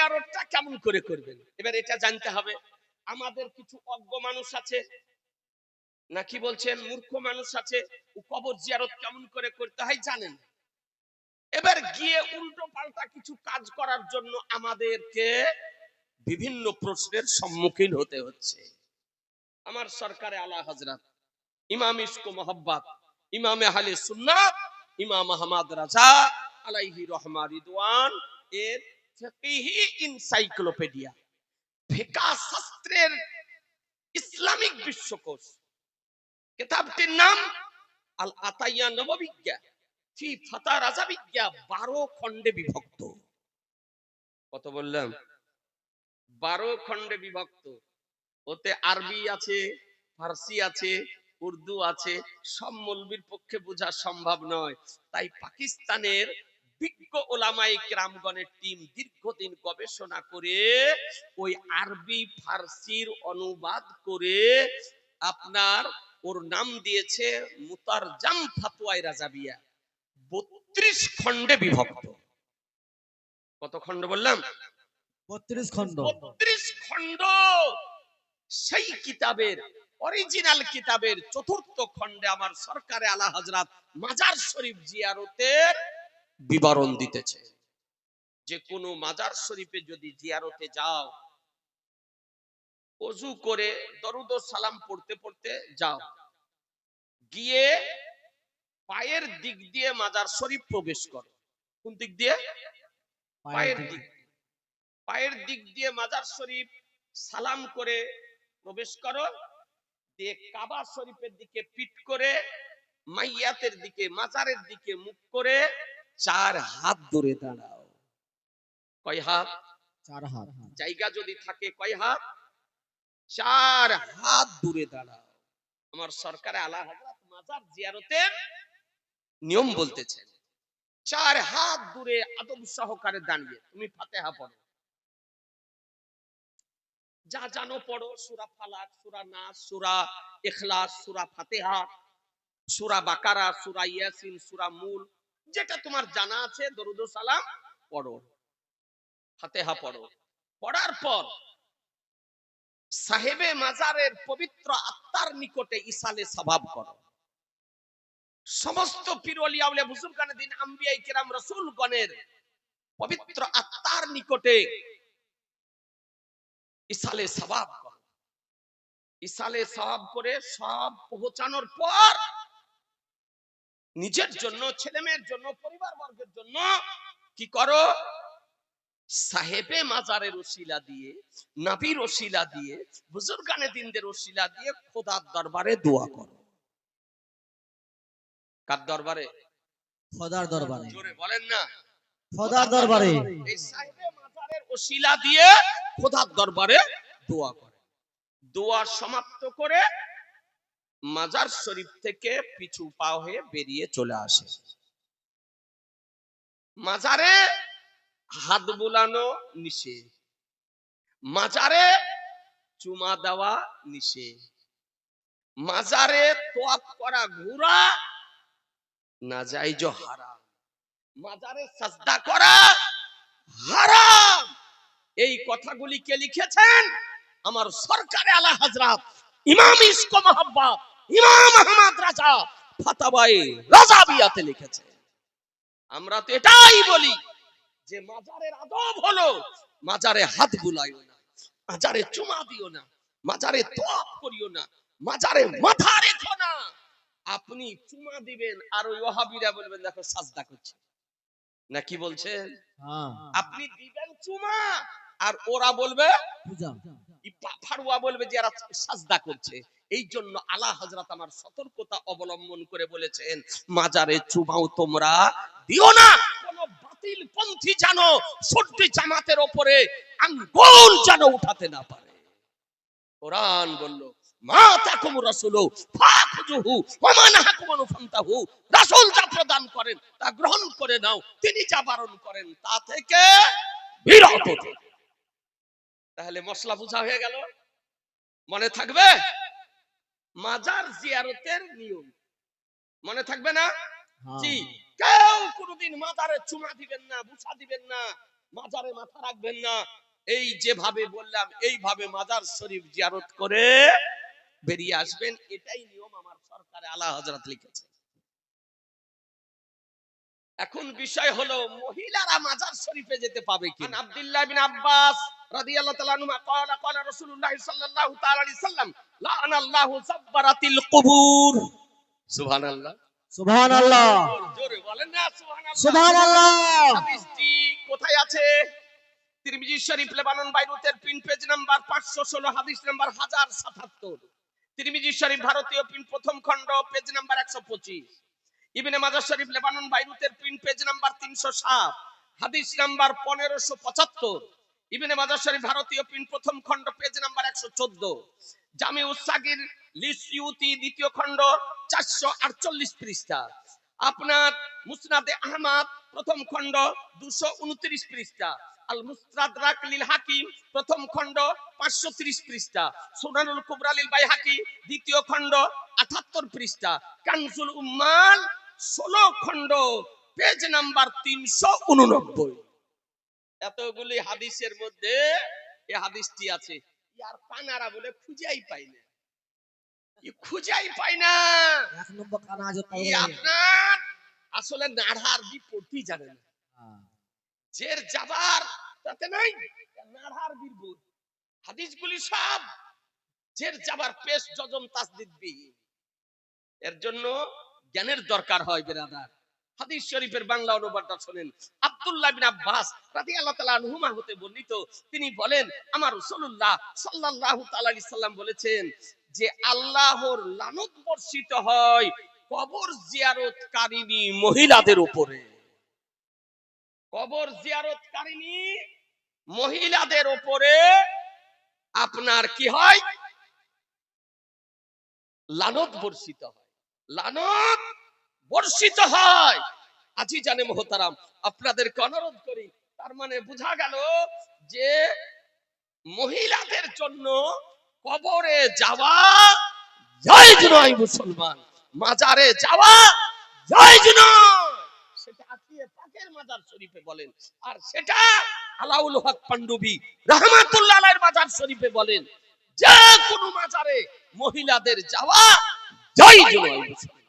জিয়ারতটা কেমন করে করবেন? এবার এটা জানতে হবে, আমাদের কিছু অজ্ঞ মানুষ আছে নাকি বলছেন মূর্খ মানুষ আছে কবর জিয়ারত কেমন করে করতে হয় জানেন? এবার গিয়ে উল্টো পাল্টা কিছু কাজ করার জন্য আমাদেরকে বিভিন্ন প্রশ্নের সম্মুখীন হতে হচ্ছে। আমার সরকারে আলা হজরত ইমাম ইসকো মোহাব্বত, ইমামে আহলে সুন্নাত, ইমাম আহমদ রাজা আলাইহি রহমা রিদওয়ান, এর ফিকাহ শাস্ত্রের ইসলামিক বিশ্বকোষ নাম আল আতাইয়া নববিজ্ঞা ফি ফাতা বারো খণ্ডে বিভক্ত কত বললাম? বারো খণ্ডে বিভক্ত। ওতে আরবি আছে, ফার্সি আছে, উর্দু আছে। সব মৌলবীর পক্ষে বোঝা সম্ভব নয়। তাই পাকিস্তানের বিজ্ঞ ওলামাই গ্রামগণের টিম দীর্ঘদিন গবেষণা করে ওই আরবি ফার্সির অনুবাদ করে আপনার ওর নাম দিয়েছে মুতারজাম ফাতুয়াই রাজাবিয়া। বত্রিশ খণ্ডে বিভক্ত। কত খণ্ড বললাম? বত্রিশ খণ্ড। বত্রিশ খণ্ড। সেই কিতাবের অরিজিনাল কিতাবের চতুর্থ খণ্ডে আমার সরকারে আলা হজরত মাজার শরীফ জিয়ারতের বিবরণ দিতেছে। যে কোনো মাজার শরীফে যদি জিয়ারতে যাও অজু করে দরুদ সালাম পড়তে পড়তে যাও। গিয়ে পায়ের দিক দিয়ে মাজার শরীফ প্রবেশ করো। কোন দিক দিয়ে? পায়ের দিক। পায়ের দিক দিয়ে মাজার শরীফ সালাম করে প্রবেশ করো। দিয়ে কাবা শরীফের দিকে পিট করে মাইয়াতের দিকে মাজারের দিকে মুখ করে চার হাত ধরে দাঁড়াও। কয় হাত? চার হাত। জায়গা যদি থাকে কয় হাত? চার হাত দূরে দাঁড়াও। আমার সরকারে আলা হযরত মাজার জিয়ারতের নিয়ম বলতেছেন চার হাত দূরে আদব সহকারে দাঁড়িয়ে তুমি ফাতেহা পড়ো। যা জানো পড়ো সূরা ফালাক সূরা নাস সূরা ইখলাস সূরা ফাতিহা সূরা বাকারা সূরা ইয়াসিন সূরা মূল। যেটা তোমার জানা আছে, দরুদ সালাম পড়ো। ফাতেহা পড়ো। পড়ার পর সাহেবে মাজারের পবিত্র আত্মার নিকটে ইসালে স্বভাব করো। সমস্ত পিরলিয়া বুজুর্গানে দিন আম্বিয়াই কিরাম পবিত্র আত্মার নিকটে ইসালে স্বভাব করো। ইসালে স্বভাব করে সব পৌঁছানোর পর নিজের জন্য ছেলে মেয়ের জন্য পরিবার বর্গের জন্য কি করো? সাহেবে মাজারের ওসিলা দিয়ে নবীর ওসিলা দিয়ে বুজুর্গানে দিনদের ওসিলা দিয়ে খোদার দরবারে দোয়া করো। কার দরবারে? খোদার দরবারে। জোরে বলেন না। খোদার দরবারে। এই সাহেবে মাজারের ওসিলা দিয়ে খোদার দরবারে দোয়া করে। দোয়া সমাপ্ত করে মাজার শরীফ থেকে পিছু পা হয়ে বেরিয়ে চলে আসে। মাজারে হাত বুলানো নিষেধ। মাজারে চুমা দেওয়া নিষেধ। মাজারে তোয়াপ করা ঘোরা না যাই হারাম। মাজারে সাজদা করা হারাম। এই কথাগুলি কে লিখেছেন? আমার সরকারে আলা হযরত ইমাম ইসকো মোহাব্বত। ইমাম আহমদ রাজা ফাতাবাই রাজাবিয়াতে লিখেছে। আমরা তো এটাই বলি যে মাজারের আদব হলো মাজারে হাত বুলাইও না মাজারে চুমা দিও না মাজারে তোয়াপ করিও না মাজারে মাথা রেখো না। আপনি চুমা দিবেন আর ওই ওহাবিরা বলবেন দেখো সাজদা করছে। না কি বলছেন হ্যাঁ। আপনি দিবেন চুমা আর ওরা বলবে ই বলবে যে এরা সাজদা করছে। এই জন্য আলা হজরত আমার সতর্কতা অবলম্বন করে বলেছেন, মাজারে চুমাও তোমরা, দিও না। কোন বাতিল পন্থী জানো সূর্য জামাতের ওপরে আঙ্গুল যেন উঠাতে না পারে। কোরআন বলল করেন, তা গ্রহণ করে নাও, তিনি করেন, তা থেকো। তাহলে মশলা বোঝা হয়ে গেল? মনে থাকবে? মাজার জিয়ারতের নিয়ম। মনে থাকবে না? হ্যাঁ। জি। কেউ কোনোদিন মাজারে চুমা দিবেন না বুসা দিবেন না মাজারে মাথা রাখবেন না। এই যেভাবে বললাম এইভাবে মাজার শরীফ জিয়ারত করে বেরিয়ে আসবেন এটাই নিয়ম আমার সরকারে আলা হজরত লিখেছে। এখন বিষয় হলো মহিলারা মাজার শরীফে যেতে পাবে কি আব্দুল্লাহ বিন আব্বাস রাদিয়াল্লাহু তাআলা আনহু قال قال رسول الله صلى الله تعالى عليه وسلم لعن الله زبرت القبور সুবহানাল্লাহ সুবহান আল্লাহ জোরে বলেন না সুবহানাল্লাহ সুবহান আল্লাহ হাদিসটি কোথায় আছে তিরমিজি শরীফ লেবানন বাইরুতের পিন পেজ নাম্বার 516 হাদিস নাম্বার 1077 তিরমিজি শরীফ ভারতীয় পিন প্রথম খণ্ড পেজ নাম্বার 125 ইবনে মাজাহ শরীফ লেবানন বাইরুতের পিন পেজ নাম্বার 307 হাদিস নাম্বার 1575 ইবনে মাজাহ শরীফ ভারতীয় পিন প্রথম খণ্ড পেজ নাম্বার 114 জামি উসাগির লিসিউতি দ্বিতীয় খণ্ড 448 পৃষ্ঠা। আপনার মুসনাদে আহমদ প্রথম খণ্ড 229 পৃষ্ঠা। আল মুস্তাদরাক লিল হাকিম প্রথম খণ্ড 530 পৃষ্ঠা। সুনানুল কুবরা লিল বাইহাকি দ্বিতীয় খণ্ড 78 পৃষ্ঠা। কানজুল উম্মাল 16 খণ্ড পেজ নাম্বার 389 এতগুলি হাদিসের মধ্যে এই হাদিসটি আছে। ইয়ার পানারা বলে খুঁজাই পাই না। খুঁজাই পাই না। এক নম্বর কানা আছে আপনার আসলে নাড়ার জানে না। জের যাবার তাতে নাই। নাড়ার হাদিসগুলি সব জের যাবার পেশ যজম তাসদিদ বিহীন। এর জন্য জ্ঞানের দরকার হয় বেরাদার। হাদিস শরীফের বাংলা অনুবাদটা আব্দুল্লাহ বিন আব্বাস আনহুমা হতে বর্ণিত। তিনি বলেন, আমার সাল্লাম বলেছেন যে, আল্লাহর লানত বর্ষিত হয় কবর জিয়ারতকারিনী মহিলাদের উপরে। কবর জিয়ারতকারিনী মহিলাদের উপরে আপনার কি হয়? লানত বর্ষিত হয়। লানত বর্ষিত হয়। আজি জানে মহতারাম, আপনাদেরকে অনুরোধ করি, তার মানে বোঝা গেল যে মহিলাদের জন্য কবরে যাওয়া জায়েজ নয় মুসলমান। মাজারে যাওয়া জায়েজ নয়। সেটা আকিয়ে পাকের মাজার শরীফে বলেন। আর সেটা আলাউল হক পান্ডবী রহমাতুল্লাহ আলাইহির মাজার শরীফে বলেন, যে কোনো মাজারে মহিলাদের যাওয়া জায়েজ নয় মুসলমান।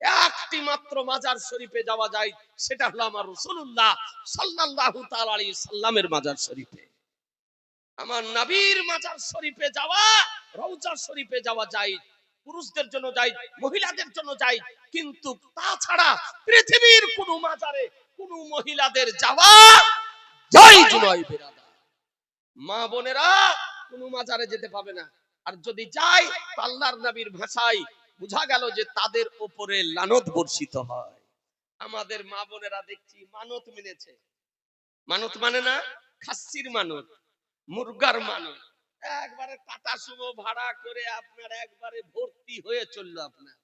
একটি মাত্র মাজার শরীফে যাওয়া যায় সেটা হলো আমার রাসূলুল্লাহ সাল্লাল্লাহু তাআলা সাল্লামের মাজার শরীফে। আমার নবীর মাজার শরীফে যাওয়া রওজা শরীফে যাওয়া যায় পুরুষদের জন্য যায় মহিলাদের জন্য যায় কিন্তু তাছাড়া পৃথিবীর কোন মাজারে কোন মহিলাদের যাওয়া জায়েজ নয় বেরাদা মা বোনেরা কোন মাজারে যেতে পাবে না। আর যদি যাই তো আল্লাহর নবীর ভাষায় বোঝা গেল যে তাদের উপরে লানত বর্ষিত হয়। আমাদের মা বোনেরা দেখছি মানত মেনেছে। মানত মানে না খাসির মানত মুরগার মানত। একবারে টাটা সুমো ভাড়া করে আপনার একবারে ভর্তি হয়ে চলল আপনার।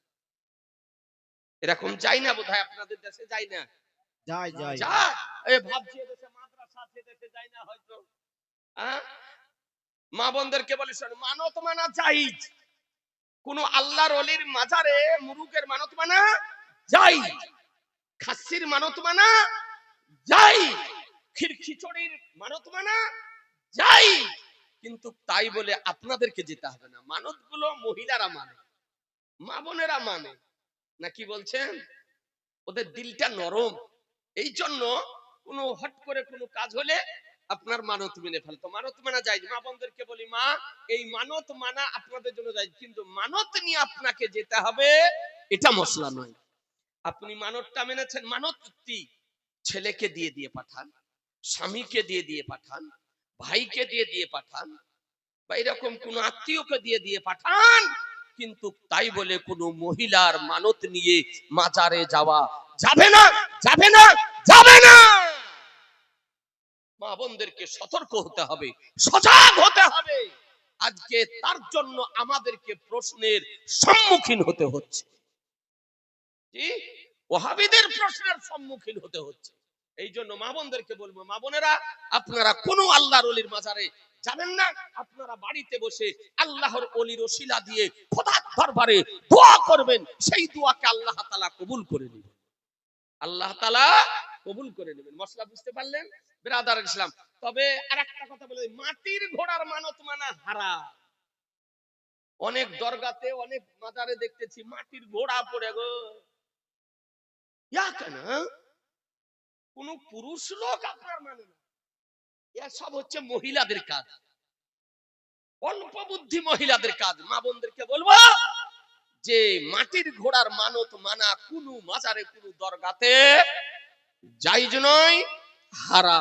এরকম যাই না বোধহয় আপনাদের দেশে যাই না? যাই যাই। যা এ ভাবছি এদেশে মাদ্রাসা আছে দেশে যাই না হয়তো। হ্যাঁ? মা বোনদেরকে বলে শোন মানত মানা জাইজ কোন আল্লাহর অলির মাজারে মুরুকের মানত মানা? যাই। খাসির মানত মানা? যাই। খিরখিচড়ির মানত মানা? যাই। কিন্তু তাই বলে আপনাদেরকে যেতে হবে না। মানতগুলো মহিলারা মানে মা বোনেরা মানে। না কি বলছেন? ওদের দিলটা নরম। এই জন্য কোনো হট করে কোনো কাজ হলে আপনার মানত মেনে ফেলতো। মানত মানা যায় মা বোনদেরকে বলি, মা, এই মানত মানা আপনাদের জন্য যায়, কিন্তু মানত নিয়ে আপনাকে যেতে হবে, এটা মশলা নয়। আপনি মানতটা মেনেছেন। মানত কি? ছেলেকে দিয়ে দিয়ে পাঠান, স্বামীকে দিয়ে দিয়ে পাঠান, ভাইকে দিয়ে দিয়ে পাঠান, বা এরকম কোন আত্মীয়কে দিয়ে দিয়ে পাঠান, কিন্তু তাই বলে কোন মহিলার মানত নিয়ে মাজারে যাওয়া যাবে না যাবে না যাবে না। মা সতর্ক হতে হবে, সজাগ হতে হবে। আজকে তার জন্য আমাদেরকে প্রশ্নের সম্মুখীন হতে হচ্ছে। ওহাবিদের প্রশ্নের সম্মুখীন হতে হচ্ছে। এই জন্য বলব আপনারা কোন মাজারে না। আপনারা বাড়িতে বসে আল্লাহর অলির দিয়ে খোদার দরবারে দোয়া করবেন। সেই দোয়াকে আল্লাহ তাআলা কবুল করে নেবেন। আল্লাহ তাআলা কবুল করে নেবেন। মশলা বুঝতে পারলেন? ব্রাদার ইসলাম, তবে আর একটা কথা বলে মাটির ঘোড়ার মানত মানা হারা অনেক দরগাতে, অনেক মাজারে দেখতেছি মাটির ঘোড়া পড়ে গো। ইয়া কেন কোন পুরুষ লোক আপনার মানে না। এসব হচ্ছে মহিলাদের কাজ। অল্প বুদ্ধি মহিলাদের কাজ। মা বোনদেরকে বলব, যে মাটির ঘোড়ার মানত মানা কোনো মাজারে, কোনো দরগাতে যাইজ নয়। হারা